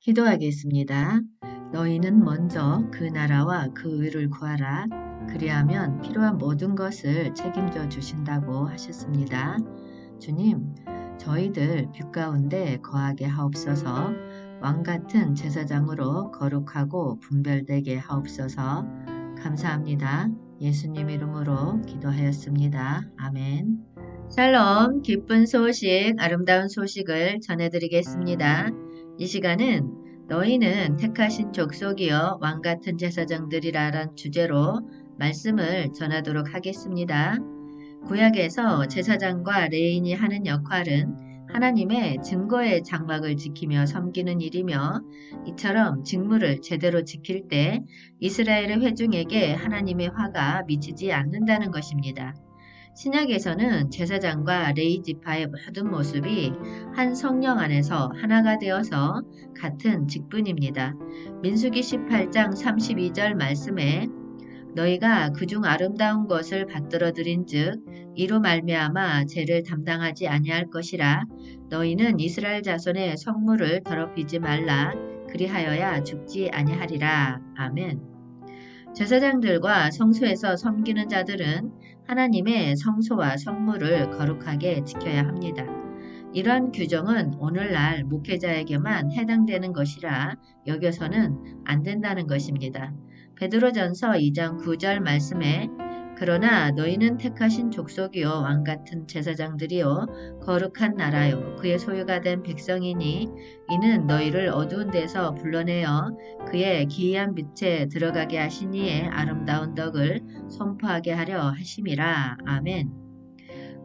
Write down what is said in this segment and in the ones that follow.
기도하겠습니다. 너희는 먼저 그 나라와 그 의를 구하라. 그리하면 필요한 모든 것을 책임져 주신다고 하셨습니다. 주님, 저희들 빛 가운데 거하게 하옵소서 왕 같은 제사장으로 거룩하고 분별되게 하옵소서 감사합니다. 예수님 이름으로 기도하였습니다. 아멘. 샬롬, 기쁜 소식, 아름다운 소식을 전해드리겠습니다. 이 시간은 너희는 택하신 족속이여 왕 같은 제사장들이라란 주제로 말씀을 전하도록 하겠습니다. 구약에서 제사장과 레인이 하는 역할은 하나님의 증거의 장막을 지키며 섬기는 일이며 이처럼 직무를 제대로 지킬 때 이스라엘의 회중에게 하나님의 화가 미치지 않는다는 것입니다. 신약에서는 제사장과 레이 지파의 모든 모습이 한 성령 안에서 하나가 되어서 같은 직분입니다. 민수기 18장 32절 말씀에 너희가 그중 아름다운 것을 받들어 드린즉 이로 말미암아 죄를 담당하지 아니할 것이라 너희는 이스라엘 자손의 성물을 더럽히지 말라 그리하여야 죽지 아니하리라 아멘. 제사장들과 성소에서 섬기는 자들은 하나님의 성소와 성물을 거룩하게 지켜야 합니다. 이런 규정은 오늘날 목회자에게만 해당되는 것이라 여겨서는 안 된다는 것입니다. 베드로전서 2장 9절 말씀에 그러나 너희는 택하신 족속이요 왕 같은 제사장들이요 거룩한 나라요 그의 소유가 된 백성이니 이는 너희를 어두운 데서 불러내어 그의 기이한 빛에 들어가게 하시니에 아름다운 덕을 선포하게 하려 하심이라 아멘.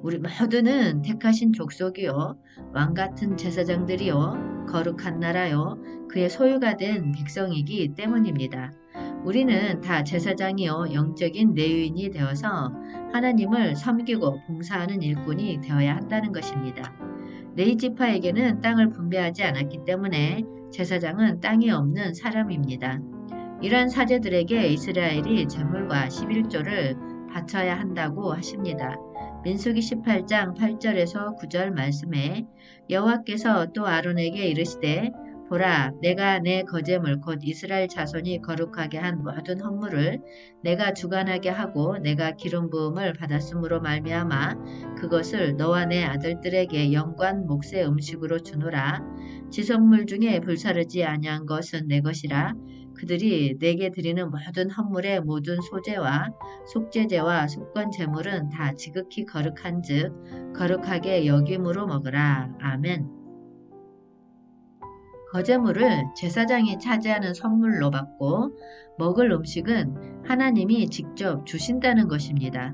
우리 모두는 택하신 족속이요 왕 같은 제사장들이요 거룩한 나라요 그의 소유가 된 백성이기 때문입니다. 우리는 다 제사장이요 영적인 내유인이 되어서 하나님을 섬기고 봉사하는 일꾼이 되어야 한다는 것입니다. 레이지파에게는 땅을 분배하지 않았기 때문에 제사장은 땅이 없는 사람입니다. 이런 사제들에게 이스라엘이 제물과 11조를 바쳐야 한다고 하십니다. 민수기 18장 8절에서 9절 말씀에 여호와께서 또 아론에게 이르시되 보라 내가 내 거제물 곧 이스라엘 자손이 거룩하게 한 모든 헌물을 내가 주관하게 하고 내가 기름 부음을 받았으므로 말미암아 그것을 너와 내 아들들에게 영관 목세 음식으로 주노라. 지성물 중에 불사르지 아니한 것은 내 것이라. 그들이 내게 드리는 모든 헌물의 모든 소재와 속죄제와 속건 제물은 다 지극히 거룩한즉 거룩하게 여김으로 먹으라. 아멘. 거제물을 제사장이 차지하는 선물로 받고 먹을 음식은 하나님이 직접 주신다는 것입니다.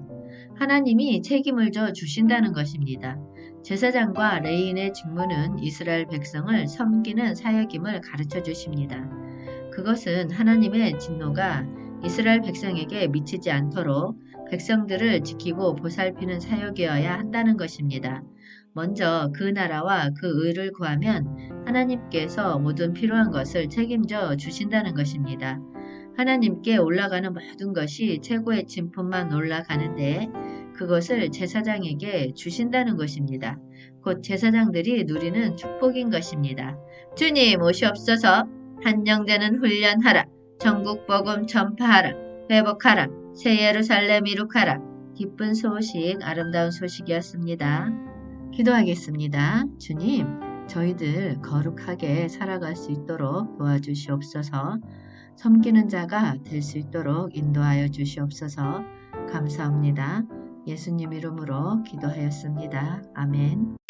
하나님이 책임을 져 주신다는 것입니다. 제사장과 레인의 직무는 이스라엘 백성을 섬기는 사역임을 가르쳐 주십니다. 그것은 하나님의 진노가 이스라엘 백성에게 미치지 않도록 백성들을 지키고 보살피는 사역이어야 한다는 것입니다. 먼저 그 나라와 그 의를 구하면 하나님께서 모든 필요한 것을 책임져 주신다는 것입니다. 하나님께 올라가는 모든 것이 최고의 진품만 올라가는데 그것을 제사장에게 주신다는 것입니다. 곧 제사장들이 누리는 축복인 것입니다. 주님 오시옵소서 한정되는 훈련하라. 전국 복음 전파하라. 회복하라. 새 예루살렘 이룩하라. 기쁜 소식, 아름다운 소식이었습니다. 기도하겠습니다. 주님, 저희들 거룩하게 살아갈 수 있도록 도와주시옵소서. 섬기는 자가 될 수 있도록 인도하여 주시옵소서. 감사합니다. 예수님 이름으로 기도하였습니다. 아멘.